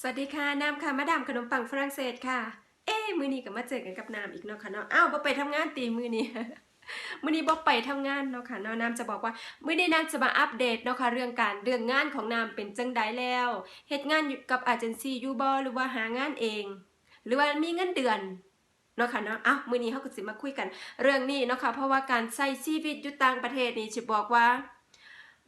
สวัสดีค่ะน้ำค่ะมาดามขนมปังฝรั่งเศสค่ะ เอ้มือนี้ก็มาเจอกันกับน้ำอีกเนาะค่ะเนาะอ้าวบ่ไปทำงานตีมือนี้มือนี้บ่ไปทำงานเนาะค่ะเนาะน้ำจะบอกว่ามือนี้น้ำจะมาอัปเดตเนาะค่ะเรื่องการเรื่องงานของน้ำเป็นจังใดแล้วเฮ็ดงานอยู่กับอาเจนซี่ยูบ่หรือว่าหางานเอง หรือว่ามีเงินเดือนเนาะค่ะเนาะอ้าวมือนี้เฮาก็สิมาคุยกัน เรื่องนี้เนาะค่ะเพราะว่าการใช้ชีวิตอยู่ต่างประเทศนี่สิบอกว่า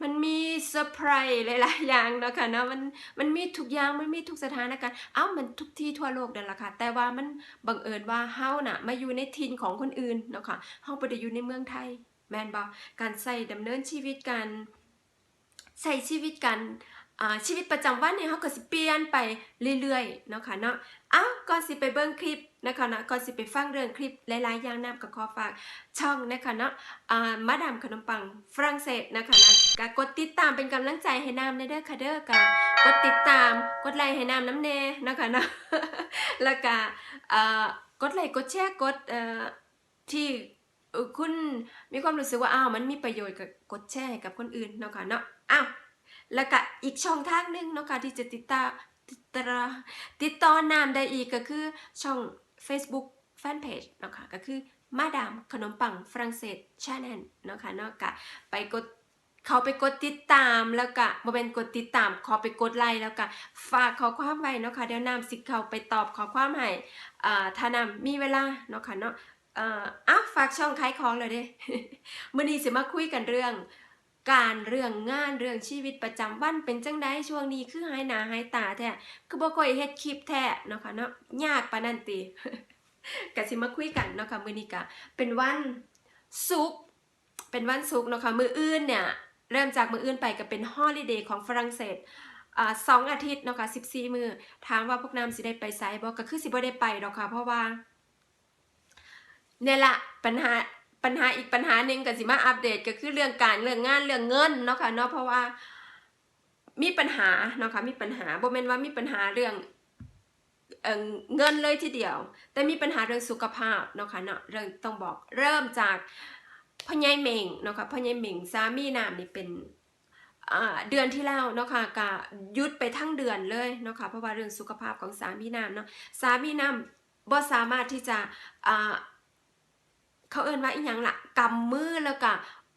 มันมีเซอร์ไพรส์หลายๆอย่างเนาะค่ะเนาะมันมันมีทุกอย่างมันมีทุกสถานการณ์เอ้ามันทุกที่ทั่วโลกนั่นแหละค่ะ แต่ว่ามันบังเอิญว่าเฮาน่ะมาอยู่ในถิ่นของคนอื่นเนาะค่ะเฮาบ่ได้อยู่ในเมืองไทย แม่นบ่การใส่ดำเนินชีวิตการใส่ชีวิตกัน ชีวิตประจำวันเนี่ยเฮาก็สิเปลี่ยนไปเรื่อยๆเนาะค่ะเนาะอ้าก่อนสิไปเบิ่งคลิปนะคะเนาะก่อนสิไปฟังเรื่องคลิปหลายๆอย่างนำก็ขอฝากช่องนะคะเนาะอ่ามาดามขนมปังฝรั่งเศสนะคะนะก็กดติดตามเป็นกำลังใจให้น้ำในเด้อค่ะเด้อก็กดติดตามกดไลค์ให้น้ำน้ำแน่นะคะเนาะแล้วก็อ่ากดไลค์กดแชร์กดเอ่อที่คุณมีความรู้สึกว่าอ้าวมันมีประโยชน์กับกดแชร์ให้กับคนอื่นเนาะค่ะเนาะอ้าว แล้วก็อีกช่องทางหนึ่งเนาะค่ะที่จะติดตามติดตามติดต่อน้ำได้อีกก็คือช่อง Facebook Fanpage เนาะค่ะก็คือมาดามขนมปังฝรั่งเศสชาแนลเนาะค่ะเนาะกะไปกดเขาไปกดติดตามแล้วก็บ่เป็นกดติดตามขอไปกดไลค์แล้วก็ฝากขอความไว้เนาะค่ะเดี๋ยวนำสิเขาไปตอบขอความให้อ่าถ้านำมีเวลาเนาะค่ะเนาะอ้าฝากช่องขายของเลยเด้มื้อนี้สิมาคุยกันเรื่อง การเรื่องงานเรื่องชีวิตประจำวันเป็นจังไดช่วงนี้คือหายหนาหายตาแท้คือบ่ค่อยเฮ็ดคลิปแท้เนาะค่ะเนาะยากปานนั้นติก็สิมาคุยกันเนาะค่ะมื้อนี้ก็เป็นวันศุกร์เป็นวันศุกร์เนาะค่ะมืออื่นเนี่ยเริ่มจากมืออื่นไปก็เป็นฮอลิเดย์ของฝรั่งเศสสองอาทิตย์เนาะค่ะ14มือถามว่าพวกน้ำสิได้ไปไซบ่ก็คือสิบ่ได้ไปดอกค่ะเพราะว่าเนี่ยละปัญหา ปัญหาอีกปัญหาหนึ่งก็สิมาอัปเดตก็คือเรื่องการเรื่องงานเรื่องเงินเนาะค่ะเนาะเพราะว่ามีปัญหาเนาะค่ะมีปัญหาบ่แม่นว่ามีปัญหาเรื่องเอเงินเลยทีเดียว แต่มีปัญหาเรื่องสุขภาพเนาะค่ะเนาะเรื่องต้องบอกเริ่มจากพ่อใหญ่เม่งเนาะค่ะพ่อใหญ่เม่งสามีนามนี่เป็นเดือนที่แล้วเนาะค่ะก็ยุดไปทั้งเดือนเลยเนาะค่ะเพราะว่าเรื่องสุขภาพของสามีนามเนาะสามีนามบ่สามารถที่จะ เขาเอิ้นว่าอีหยังล่ะกำมือแล้วก็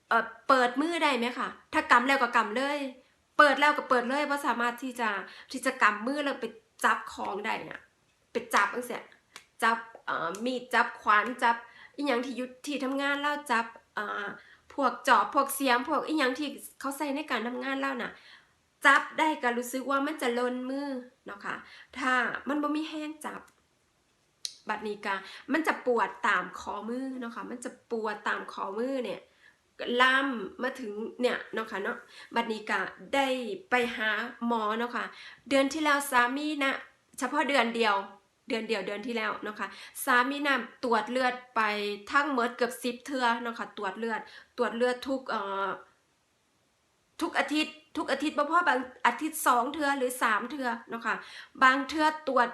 เอ่อเปิดมือได้ไหมคะถ้ากำแล้วก็กำเลย เปิดแล้วก็เปิดเลยบ่สามารถที่จะที่จะกำมือแล้วไปจับของได้น่ะไปจับจังซี่จับเอ่อมีดจับขวานจับอีหยังที่ยุทที่ทำงานแล้วจับอ่อพวกจอบพวกเสียมพวกอีหยังที่เขาใส่ในการทำงานแล้วน่ะจับได้ก็รู้สึกว่ามันจะลนมือเนาะค่ะถ้ามันบ่มีแห้งจับ บัดนี้กะมันจะปวดตามคอมือเนาะค่ะมันจะปวดตามคอมือเนี่ยล่ามมาถึงเนี่ยเนาะค่ะเนาะบัดนี้กะได้ไปหาหมอเนาะค่ะเดือนที่แล้วสามีนะเฉพาะเดือนเดียวเดือนเดียวเดือนที่แล้วเนาะค่ะสามีนำตรวจเลือดไปทั้งหมดเกือบสิบเทือเนาะค่ะตรวจเลือด ตรวจเลือดทุกเอ่อทุกอาทิตย์ ทุกอาทิตย์บ่พอบางอาทิตย์สองเทือหรือสามเทือเนาะค่ะบางเทือตรวจ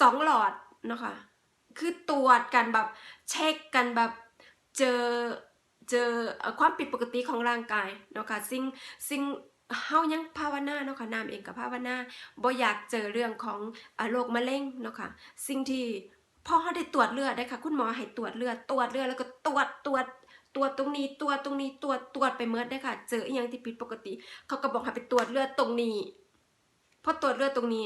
สองหลอด เนาะค่ะคือตรวจกันแบบเช็คกันแบบเจอเจอความผิดปกติของร่างกายเนาะค่ะสิ่งสิ่งเฮายังภาวนาเนาะค่ะนามเองกับภาวนาบ่อยากเจอเรื่องของอโรคมะเร็งเนาะค่ะสิ่งที่พอเฮาได้ตรวจเลือดได้ค่ะ คุณหมอให้ตรวจเลือดตรวจเลือดแล้วก็ตรวจตรวจตรวจตรงนี้ตรวจตรงนี้ตรวจตรวจไปเมิดได้ค่ะ เจออีหยังที่ผิดปกติ เขาก็บอกให้ไปตรวจเลือดตรงนี้พอตรวจเลือดตรงนี้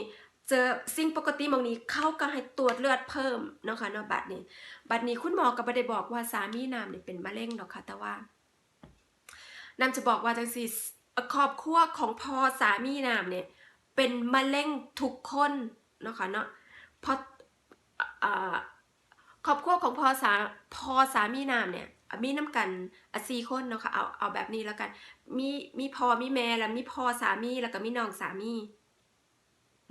เจอสิ่งปกติบางนี้เขาก็ให้ตรวจเลือดเพิ่มเนาะค่ะเนาะบัดนี้ บัดนี้คุณหมอก็บ่ได้บอกว่าสามีนามนี่เป็นมะเร็งดอกค่ะ แต่ว่านามจะบอกว่าจังซี่ครอบครัวของพ่อสามีนามเนี่ย เป็นมะเร็งทุกคนเนาะค่ะเนาะเพราะอ่าครอบครัวของพ่อสาพ่อสามีนามเนี่ยมีน้ำกันสี่คนเนาะค่ะเอาเอาแบบนี้แล้วกัน มีมีพ่อมีแม่แล้วมีพ่อสามีแล้วก็มีน้องสามี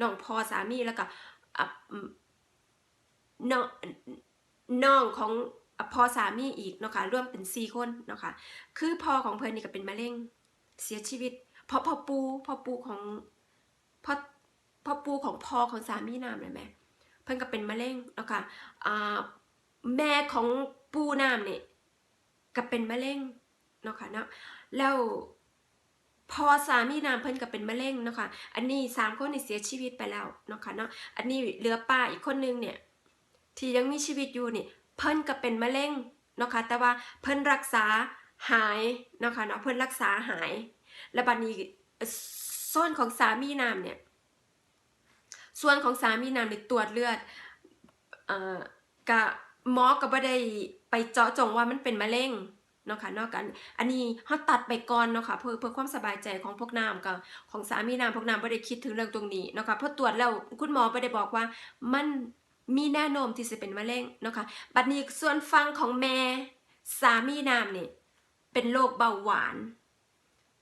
น้องพ่อสามีแล้วก็น้องน้องของพ่อสามีอีกเนาะค่ะร่วมเป็นสี่คนเนาะค่ะคือพ่อของเพิ่นนี่ก็เป็นมะเร็งเสียชีวิตเพราะพ่อปูพ่อปูของพ่อพ่อปูของพ่อของสามีนามเลยแหมเพิ่นก็เป็นมะเร็งเนาะค่ะอ่าแม่ของปูนามเนี่ยก็เป็นมะเร็งเนาะค่ะเนาะแล้ว พอสามีนามเพิ่นก็เป็นมะเร็งเนาะค่ะ อันนี้สามคนนี่เสียชีวิตไปแล้วเนาะค่ะเนาะ อันนี้เหลือป้าอีกคนนึงเนี่ยที่ยังมีชีวิตอยู่นี่เพิ่นก็เป็นมะเร็งเนาะค่ะ แต่ว่าเพิ่นรักษาหายเนาะค่ะเนาะเพิ่นรักษาหาย แล้วบัดนี้ส่วนของสามีนามเนี่ย ส่วนของสามีนามในตรวจเลือดเอ่อกะหมอก็บ่ได้ไปเจาะจงว่ามันเป็นมะเร็ง เนาะค่ะนอกกัน อันนี้เฮาตัดไปก่อนเนาะค่ะเพื่อเพื่อความสบายใจของพวกน้ำกับของสามีน้ำพวกน้ำบ่ได้คิดถึงเรื่องตรงนี้เนาะค่ะเพราะตรวจแล้วคุณหมอบ่ได้บอกว่ามันมีแนวโน้มที่จะเป็นมะเร็งเนาะค่ะบัดนี้ส่วนฟังของแม่สามีน้ำนี่เป็นโรคเบาหวาน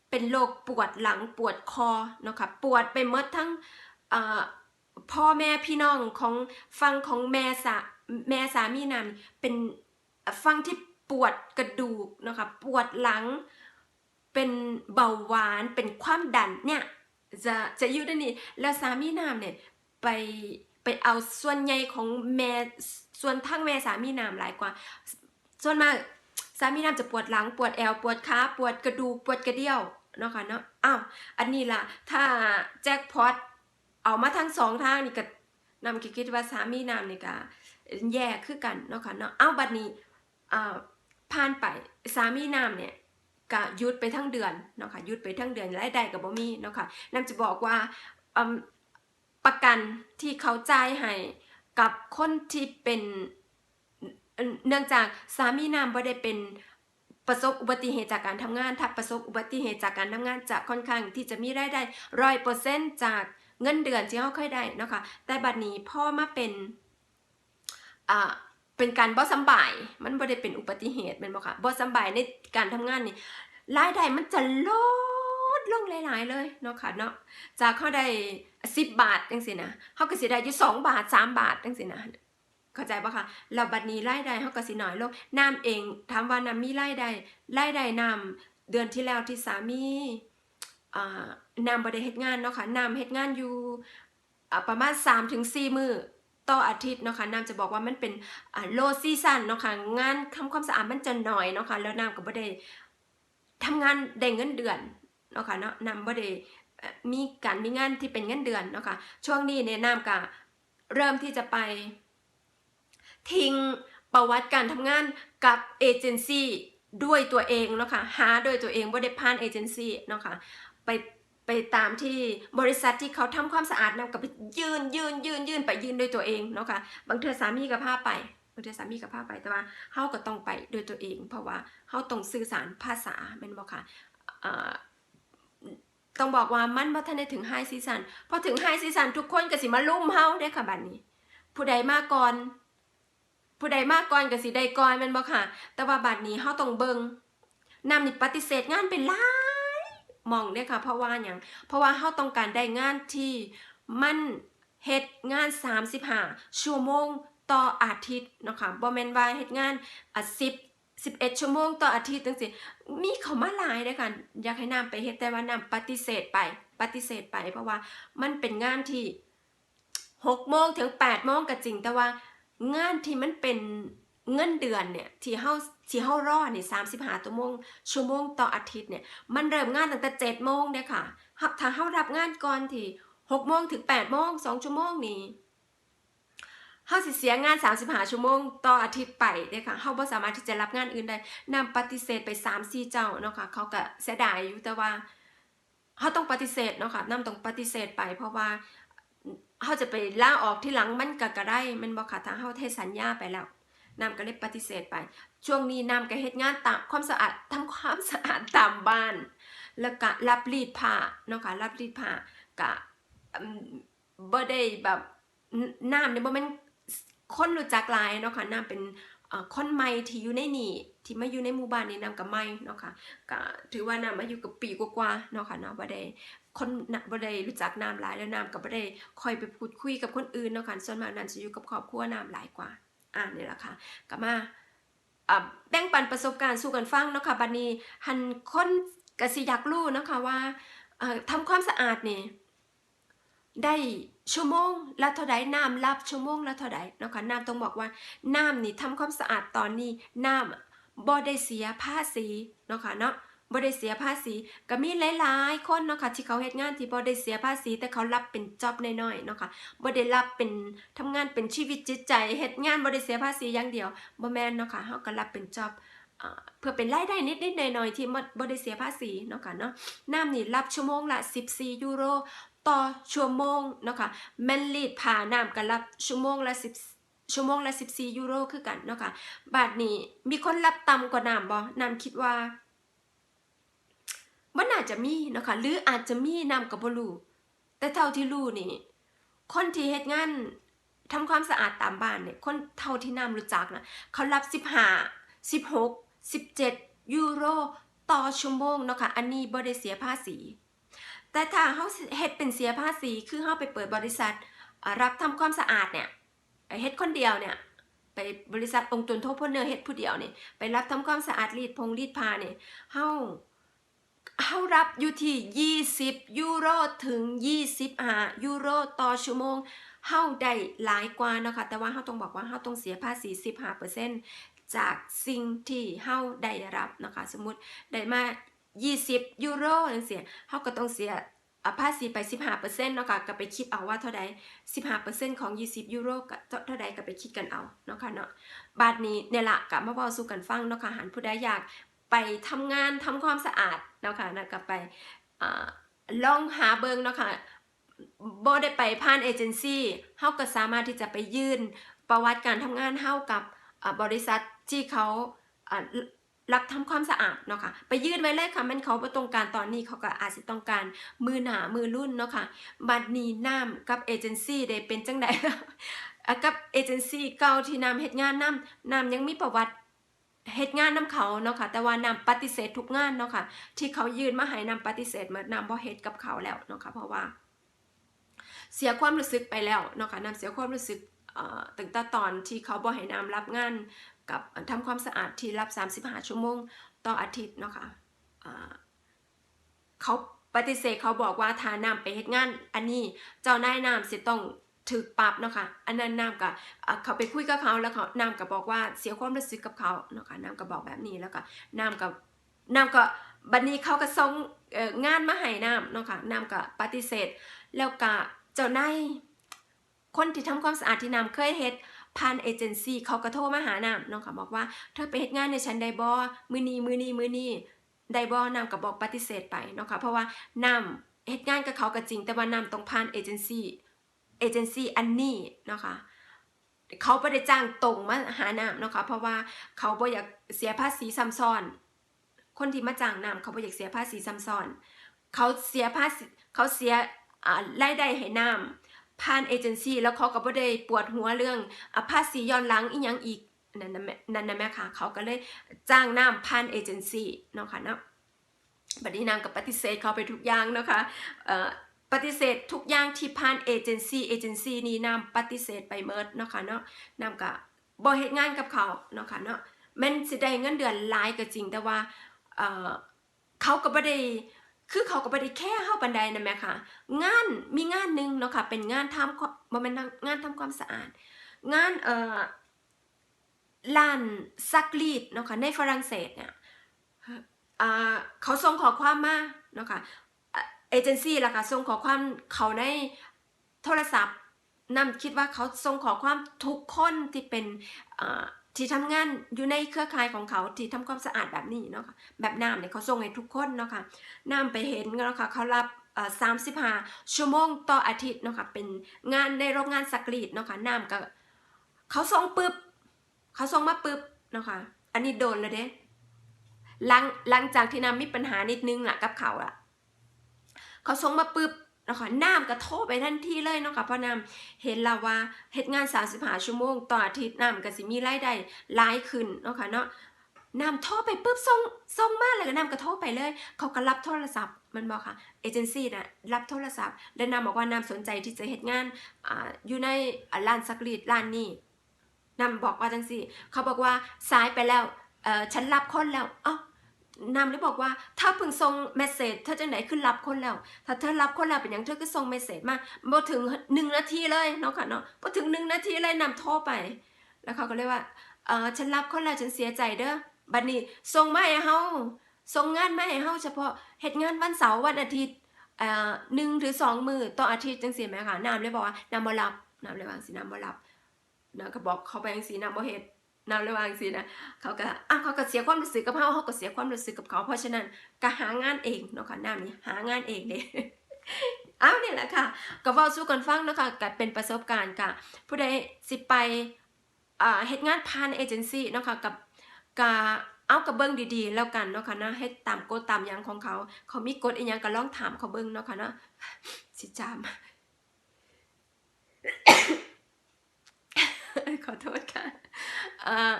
เป็นโรคปวดหลังปวดคอเนาะค่ะปวดไปหมดทั้งพ่อแม่พี่น้องของฟังของแม่สาแม่สามีน้ำเป็นฟังที่ ปวดกระดูกนะคะปวดหลัง เป็นเบาหวานเป็นความดันเนี่ยจะจะอยู่ในนี้แล้วสามีน้ำเนี่ยไปไปเอาส่วนใหญ่ของแม่ส่วนทั้งแม่สามีน้ำหลายกว่า ส่วนมากสามีน้ำจะปวดหลังปวดแอวปวดขาปวดกระดูกปวดกระเดี่ยวเนาะค่ะเนาะอ้าวอันนี้ล่ะถ้าแจ็คพอตเอามาทั้งสองทางนี่ก็นำคิดว่าสามีน้ำนี่ก็แย่คือกันเนาะค่ะเนาะอ้าวบัดนี้อ่า ผ่านไปสามีน้ำเนี่ยก็หยุดไปทั้งเดือนเนาะค่ะหยุดไปทั้งเดือนรายได้ก็บ่มีเนาะค่ะนำจะบอกว่าประกันที่เขาจ่ายให้กับคนที่เป็นเนื่องจากสามีนามบ่ได้เป็นประสบอุบัติเหตุจากการทำงาน ถ้าประสบอุบัติเหตุจากการทำงานจะค่อนข้างที่จะมีรายได้ร้อยเปอร์เซ็นต์จากเงินเดือนที่เขาเคยได้เนาะค่ะแต่บัดนี้พ่อมาเป็นอ่า เป็นการบ่สบาย มันบ่ได้เป็นอุบัติเหตุแม่นบ่ค่ะบ่สบายในการทำงานนี่รายได้มันจะลดลงหลายๆเลยเนาะค่ะเนาะจากเขาได้สิบบาทจังสินะเขาก็สิได้อยู่สองบาทสามบาทจังสินะเข้าใจปะคะเราบัดนี้รายได้เขาก็สิน้อยลงน้ำเองถามว่าน้ำมีรายได้รายได้น้ำเดือนที่แล้วที่สามีน้ำบ่ได้เฮ็ดงานเนาะค่ะน้ำเฮ็ดงานอยู่ประมาณ3ถึง4มื้อ ต่ออาทิตย์เนาะค่ะน้ำจะบอกว่ามันเป็นโลซีซันเนาะค่ะงานทำความสะอาดมันจะหน้อยเนาะค่ะแล้วน้ำก็บ่ได้ทำงานได้เงินเดือนเนาะค่ะเนาะนำบ่ได้มีการมีงานที่เป็นเงินเดือนเนาะค่ะช่วงนี้เนี่ยนำก็เริ่มที่จะไป ทิ้งประวัติการทำงานกับเอเจนซี่ด้วยตัวเองเนาะค่ะหาโดวยตัวเองบ่ได้ผ่านเอเจนซี่เนาะค่ะไป ไปตามที่บริษัทที่เขาทำความสะอาดนำก็ไปยืนยืนยืนยืนไปยืนด้วยตัวเองเนาะค่ะบางเทือสามีก็พาไปบางเทือสามีก็พาไปแต่ว่าเฮาก็ต้องไปด้วยตัวเอง เพราะว่าเฮาต้องสื่อสารภาษาแม่นบ่ค่ะเอ่อต้องบอกว่ามันบ่ทันได้ถึงไฮซีซันพอถึงไฮซีซันทุกคนก็สิมาลุ่มเฮาเด้ค่ะบัดนี้ ผู้ใดมาก่อน ผู้ใดมาก่อนก็สิได้ก่อนแม่นบ่ค่ะ แต่ว่าบัดนี้เฮาต้องเบิงนำนี่ปฏิเสธงานเป็นหลา มองเด้ค่ะ เพราะว่าหยังเพราะว่าเฮาต้องการได้งานที่มันเฮ็ดงาน 35 ชั่วโมงต่ออาทิตย์นะคะบ่แม่นว่าเฮ็ดงานอะ10 11 ชั่วโมงต่ออาทิตย์จังซี่มีเขามาหลายเด้อค่ะอยากให้นำไปเฮ็ดแต่ว่านำปฏิเสธไป ปฏิเสธไป เพราะว่ามันเป็นงานที่6โมงถึง8โมงก็จริงแต่ว่างานที่มันเป็น เงินเดือนเนี่ยที่เฮาที่เฮารอเนี่35ชั่วโมงชั่วโมงต่ออาทิตย์เนี่ยมันเริ่มงานตั้งแต่7โมงเด้อค่ะถ้าเฮารับงานก่อนที่6โมงถึง8โมง2ชั่วโมงนี่เฮาสิเสียงาน35ชั่วโมงต่ออาทิตย์ไปเด้ค่ะเฮาบ่สามารถที่จะรับงานอื่นได้นำปฏิเสธไป3-4เจ้าเนาะค่ะเขาก็เสียดายอยู่แต่ว่าเฮาต้องปฏิเสธเนาะค่ะนำต้องปฏิเสธไป เพราะว่าเฮาจะไปล่าออกที่หลังมันก็ก็ได้ม่นบ่ค่ะถ้าเฮาเทสัญญาไปแล้ว นำก็เลยปฏิเสธไป ช่วงนี้นำก็เฮ็ดงานตามความสะอาดทำความสะอาดตามบ้าน แล้วก็รับรีดผ้าเนาะค่ะรับรีดผ้าก็บ่ได้แบบน้ำเนี่ยบ่แม่นคนรู้จักหลายเนาะค่ะน้ำเป็นคนใหม่ที่อยู่ในนี่ที่มาอยู่ในหมู่บ้านนี้น้ำกับใหม่เนาะค่ะก็ถือว่าน้ำมาอยู่กับปีกว่าๆเนาะค่ะเนาะบ่ได้คนบ่ได้รู้จักน้ำหลายแล้วน้ำก็บ่ได้คอยไปพูดคุยกับคนอื่นเนาะค่ะส่วนมากน้ำจะอยู่กับครอบครัวน้ำหลายกว่า อ่านี่แหละค่ะก็มาอ่าแบ่งปันประสบการณ์สู่กันฟังเนาะค่ะบัดนี้หันคนก็สิอยากรู้เนาะค่ะว่าทำความสะอาดนี่ได้ชั่วโมงละเท่าใดน้ำรับชั่วโมงละเท่าใดเนาะค่ะน้ำต้องบอกว่าน้ำนี่ทำความสะอาดตอนนี้น้ำบ่ได้เสียภาษีเนาะค่ะเนาะ บ่ได้เสียภาษีก็มีหลายๆคนเนาะค่ะที่เขาเฮ็ดงานที่บ่ได้เสียภาษี แต่เขารับเป็นจ็อบน้อยๆเนาะค่ะบ่ได้รับเป็นทำงานเป็นชีวิตจิตใจเฮ็ดงานบ่ได้เสียภาษีอย่างเดียวบ่แม่นเนาะค่ะเฮาก็รับเป็นจ็อบเพื่อเป็นรายได้นิดๆหน่อยๆที่บ่บ่ได้เสียภาษีเนาะค่ะเนาะน้ำนี่รับชั่วโมงละ 14 ยูโรต่อชั่วโมงเนาะค่ะแมนรีดผ้าน้ำก็รับชั่วโมงละ 10ชั่วโมงละ 14 ยูโรคือกันเนาะค่ะบาทนี้มีคนรับต่ำกว่าน้ำบ่น้ำคิดว่า มันน่าจจะมีนะคะหรืออาจจะมีนำก็บ่รู้แต่เท่าที่รู้นี่คนที่เฮ็ดงานทำความสะอาดตามบ้านเนี่ยคนเท่าที่นำรู้จักนะเขารับ15 16 17ยูโรต่อชั่วโมงเนาะค่ะอันนี้บ่ได้เสียภาษี แต่ถ้าเฮาเฮ็ดเป็นเสียภาษีคือเฮาไปเปิดบริษัทรับทำความสะอาดเนี่ยเฮ็ดคนเดียวเนี่ยไปบริษัทองค์ตนโทพเนอร์เฮ็ดผู้เดียวเนี่ยไปรับทำความสะอาดรีดพงรีดผ้าเนี่ยเฮา เฮารับอยู่ที่ 20 ยูโรถึง 25 ยูโรต่อชั่วโมงเฮาได้หลายกว่านะคะ แต่ว่าเฮาต้องบอกว่าเฮาต้องเสียภาษี15%จากสิ่งที่เฮาได้รับนะคะ สมมุติได้มา 20 ยูโรจังซี่เฮาก็ต้องเสียภาษีไป 15%เนาะค่ะก็ไปคิดเอาว่าเท่าใด15%ของ 20 ยูโรก็เท่าใดก็ไปคิดกันเอาเนาะค่ะเนาะบาดนี้เนี่ยละก็มาเว้าสู่กันฟังเนาะค่ะหันผู้ใดอยาก ไปทำงานทำความสะอาดเนาะค่ะนะก็ไปอลองหาเบิงเนาะค่ะบ่ได้ไปผ่านเอเจนซี่เฮาก็สามารถที่จะไปยื่นประวัติการทำงานเฮากับบริษัทที่เขารับทำความสะอาดเนาะค่ะไปยื่นไว้เลยค่ะมันเขาบ่ต้องการตอนนี้เขาก็อาจสิต้องการมือหนามือรุ่นเนาะค่ะบัดนี้น้ำกับเอเจนซี่ได้เป็นจังไดอ่กับเอเจนซี่เก่าที่น้ำเฮ็ดงานน้ำน้ำยังมีประวัติ เฮ็ดงานนํเขาเนาะค่ะแต่ว่าน้ำปฏิเสธทุกงานเนาะค่ะที่เขายืนมาให้น้ำปฏิเสธหมดน้ำบ่เฮ็ดกับเขาแล้วเนาะค่ะเพราะว่า เสียความรู้สึกไปแล้วเนาะค่ะน้ำเสียความรู้สึกตั้งแต่ตอนที่เขาบ่ให้น้ำรับงานกับทำความสะอาดที่รับ 35 ชั่วโมงต่ออาทิตย์เนาะค่ะอ่าเขาปฏิเสธเขาบอกว่าถ้าน้ำไปเฮ็ดงาน อันนี้เจ้านายน้ำสิต้อง ถูกปรับเนาะค่ะอันนั้นน้ำก็อ่าเขาไปคุยกับเขาแล้วเขาน้ำก็บอกว่าเสียความรู้สึกกับเขาเนาะค่ะน้ำก็บอกแบบนี้แล้วก็น้ำก็น้ำก็บัดนี้เขาก็ส่งงานมาให้น้ำเนาะค่ะน้ำก็ปฏิเสธ แล้วก็เจ้านายคนที่ทำความสะอาดที่น้ำเคยเฮ็ดผ่านเอเจนซี่เขาก็โทรมาหานำเนาะค่ะบอกว่าเธอไปเฮ็ดงานในฉันไดบ่มื้อนีมือนีมือนีไดบ่นำก็บอกปฏิเสธไปเนาะค่ะเพราะว่าน้ำเฮ็ดงานกับเขาก็จริง แต่ว่าน้ำต้องผ่านเอเจนซี่ เอเจนซี่อันนี้เนาะค่ะเขาบ่ได้จ้างตรงมาหานำเนาะค่ะเพราะว่าเขาบ่อยากเสียภาษีซ้ำซ้อน คนที่มาจ้างนำเขาบ่อยากเสียภาษีซ้ำซ้อน เขาเสียภาษีเขาเสียรายได้ให้น้ำผ่านเอเจนซี่แล้วเขาก็บ่ได้ปวดหัวเรื่องอภาษีย้อนหลังอีหยังอีกนั่นนะแม่นั่นนะแม่ค่ะ เขาก็เลยจ้างน้ำผ่านเอเจนซี่เนาะค่ะเนาะบัดนี้น้ำก็ปฏิเสธเขาไปทุกอย่างนะคะเอ่อ ปฏิเสธทุกอย่างที่ผ่านเอเจนซี่เอเจนซี่นี้นำปฏิเสธไปเมิดเนาะค่ะเนาะนำก็บ่เฮ็ดงานกับเขาเนาะค่ะเนาะแม่นสิได้เงินเดือนหลายก็จริง แต่ว่าเอ่อเขาก็บ่ได้คือเขาก็บ่ได้แค่เฮาปานใดนะแม่ค่ะงานมีงานหนึ่งเนาะค่ะเป็นงานทำความบ่แม่นงานทำความสะอาด งานเอ่อร้านซักรีดเนาะค่ะในฝรั่งเศสเนี่ยเขาส่งขอความมาเนาะคะ่ะ เอเจนซี่ล่ะค่ะส่งขอความเขาในโทรศัพท์นำคิดว่าเขาส่งขอความทุกคนที่เป็นที่ทำงานอยู่ในเครือข่ายของเขาที่ทำความสะอาดแบบนี้เนาะค่ะแบบน้ำเนี่ยเขาส่งให้ทุกคนเนาะค่ะน้ำไปเห็นเนาะค่ะเขารับเอ่อ35ชั่วโมงต่ออาทิตย์เนาะค่ะเป็นงานในโรงงานสักรีดเนาะค่ะน้ำก็เขาส่งปึ๊บเขาส่งมาปึ๊บเนาะค่ะอันนี้โดนเลยเด้หลังหลังจากที่น้ำมีปัญหานิดนึงล่ะกับเขาอะ เขาส่งมาปึ๊บเนาะคะน้ำก็โทรไปทันทีเลยเนาะค่ะเพราะน้ำเห็นแล้วว่าเฮ็ดงาน35ชั่วโมงต่ออาทิตย์น้ำก็สิมีรายได้หลายขึ้นเนาะค่ะเนาะนำโทรไปปุ๊บส่งส่งมาเลยก็นำก็โทรไปเลย เขาก็รับโทรศัพท์มันบอกค่ะเอเจนซี่น่ะรับโทรศัพท์ แล้วนำบอกว่านำสนใจที่จะเฮ็ดงานอ่าอยู่ในร้านซักรีดร้านนี้นำบอกว่าจังซี่ เขาบอกว่าสายไปแล้วเออฉันรับคนแล้วอ้า นำเลยบอกว่า ถ้าเพิ่งส่งเมสเซจเธอจังไหนขึ้นรับคนแล้ว ถ้าเธอรับคนแล้วเป็นหยังเธอก็ส่งเมสเซจมาบ่ถึงหนึ่งนาทีเลยเนาะค่ะเนาะบ่ถึงหนึ่งนาทีเลยนำโทรไป แล้วเขาก็เลยว่าเออฉันรับคนแล้วฉันเสียใจเด้อบัดนี้ส่งมาให้เฮาส่งงานมาให้เฮาเฉพาะเฮ็ดงานวันเสาร์วันอาทิตย์เอ่อหนึ่งหรือสองมือต่ออาทิตย์จังซี่แหมค่ะน้ำเลยบอกว่าน้ำบ่รับน้ำเลยว่าจังซี่น้ำบ่รับน้ำก็บอกเขาไปจังซี่น้ำบ่เฮ็ด น้ำเลยว่าจังซี่นะเขาก็อะเขาก็เสียความรู้สึกกับเฮาเฮาก็เสียความรู้สึกกับเขา เพราะฉะนั้นก็หางานเองเนาะค่ะน้ำนี่หางานเองเด้อ้าวนี่แหละค่ะก็เว้าสู่กันฟังเนาะคะก็เป็นประสบการณ์ค่ะ ผู้ใดสิไปอ่าเฮ็ดงานผ่านเอเจนซี่เนาะค่ะกับกะเอากับเบิ่งดีๆ แล้วกันเนาะค่ะนะเฮ็ดตามกฎตามยังของเขา เขามีกฎอีหยังก็ลองถามเขาเบิ่งเนาะค่ะเนาะสิจาม ขอโทษค่ะเอ่อ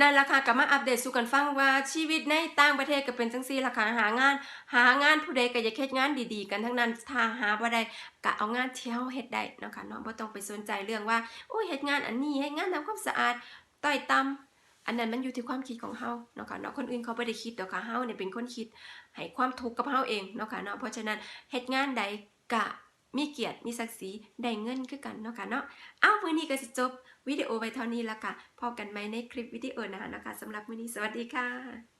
นั่นล่ะค่ะก็มาอัปเดตสู่กันฟังว่าชีวิตในต่างประเทศก็เป็นจังซี่ล่ะค่ะหางาน หางานผู้ใดก็อยากเฮ็ดงานดีๆ กันทั้งนั้นถ้าหาบ่ได้ก็เอางานเที่เฮาเฮ็ดได้เนาะค่ะเนาะบ่ต้องไปสนใจเรื่องว่าโอ้ยเฮ็ดงานอันนี้เฮ็ดงานทำความสะอาดต้อยต่ำอันนั้นมันอยู่ที่ความคิดของเฮาเนาะค่ะเนาะคนอื่นเขาบ่ได้คิดดอกค่ะเฮาเนี่ยเป็นคนคิดให้ความทุกข์กับเฮาเองเนาะค่ะเนาะเพราะฉะนั้นเฮ็ดงานใดก็มีเกียรติมีศักดิ์ศรีได้เงินคือกันเนาะค่ะเนาะเอ้าวมื้อนี้ก็สิจบ วิดีโอไว้เท่านี้แล้วค่ะพบกันไหมในคลิปวิดีโอหน้านะคะสำหรับมื้อนี้สวัสดีค่ะ